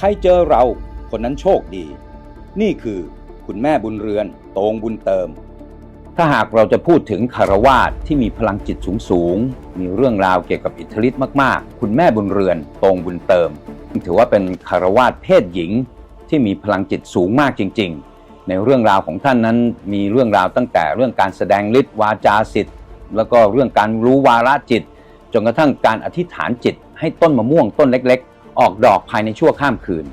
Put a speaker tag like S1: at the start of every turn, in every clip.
S1: ใครเจอเราคนนั้นโชคดี นี่คือคุณแม่บุญเรือนโตงบุญเติม ถ้าหากเราจะพูดถึงคารวาสที่มีพลังจิตสูงสูง มีเรื่องราวเกี่ยวกับอิทธิฤทธิ์มากๆ คุณแม่บุญเรือนโตงบุญเติม ถือว่าเป็นคารวาสเพศหญิงที่มีพลังจิตสูงมากจริง ๆ ในเรื่องราวของท่านนั้นมีเรื่องราวตั้งแต่เรื่องการแสดงฤทธิ์วาจาสิทธิ์แล้วก็เรื่องการรู้วาระจิต จนกระทั่งการอธิษฐานจิต ให้ต้นมะม่วงต้นเล็ก ๆ ออกดอกภายในชั่วข้ามคืน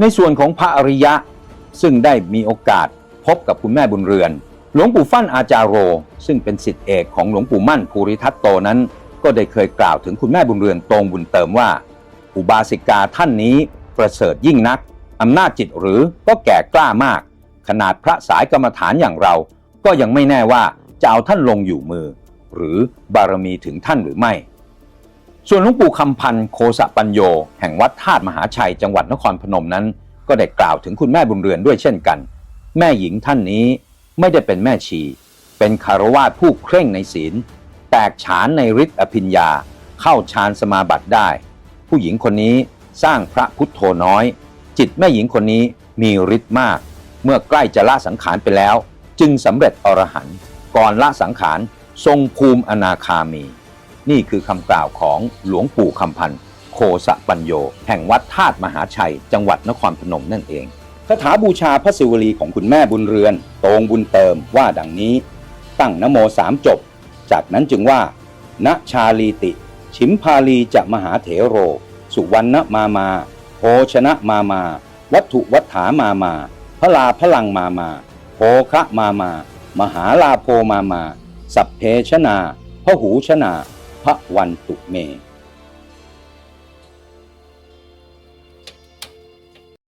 S1: ในส่วนของพระอริยะ ซึ่งได้มีโอกาสพบกับคุณแม่บุญเรือน หลวงปู่ฟั่นอาจารโร ซึ่งเป็นสิทธิเอกของหลวงปู่มั่นภูริทัตโตนั้น ก็ได้เคยกล่าวถึงคุณแม่บุญเรือนตรงบุญเติมว่า อุบาสิกาท่านนี้ประเสริฐยิ่งนักอำนาจจิตหรือก็แก่กล้ามาก ขนาดพระสายกรรมฐานอย่างเรา ก็ยังไม่แน่ว่าจะเอาท่านลงอยู่มือ หรือบารมีถึงท่านหรือไม่ ส่วนหลวงปู่คำพันธ์โคสะปัญโย แห่งวัดธาตุมหาชัยจังหวัดนครพนมนั้น ก็ได้กล่าวถึงคุณแม่บุญเรือนด้วยเช่นกัน แม่หญิงท่านนี้ไม่ได้เป็นแม่ชี เป็นคารวาสผู้เคร่งในศีล แตกฉานในฤทธิ์อภิญญา เข้าฌานสมาบัติได้ ผู้หญิงคนนี้สร้างพระพุทโธน้อย จิตแม่หญิงคนนี้มีฤทธิ์มาก เมื่อใกล้จะละสังขารไปแล้ว จึงสำเร็จอรหันต์ก่อนละสังขารทรงภูมิอนาคามี นี่คือคำกล่าวของหลวงปู่คำพันธ์โคสะปัญโย แห่งวัดธาตุมหาชัย จังหวัดนครพนมนั่นเองคาถาบูชาพระศิวลีของคุณแม่บุญเรือนโตงบุญเติมว่าดังนี้ ตั้งนโมสามจบ จากนั้นจึงว่า ณชาลีติ ชิมพาลีจะมหาเถโร สุวรรณมามาโภชนะมามา วัตถุวัฏฐามามา พระลาพลังมามาโภคะมามา มหาลาโพมามา สัพเพชนาพหูชนา พระวันตุเม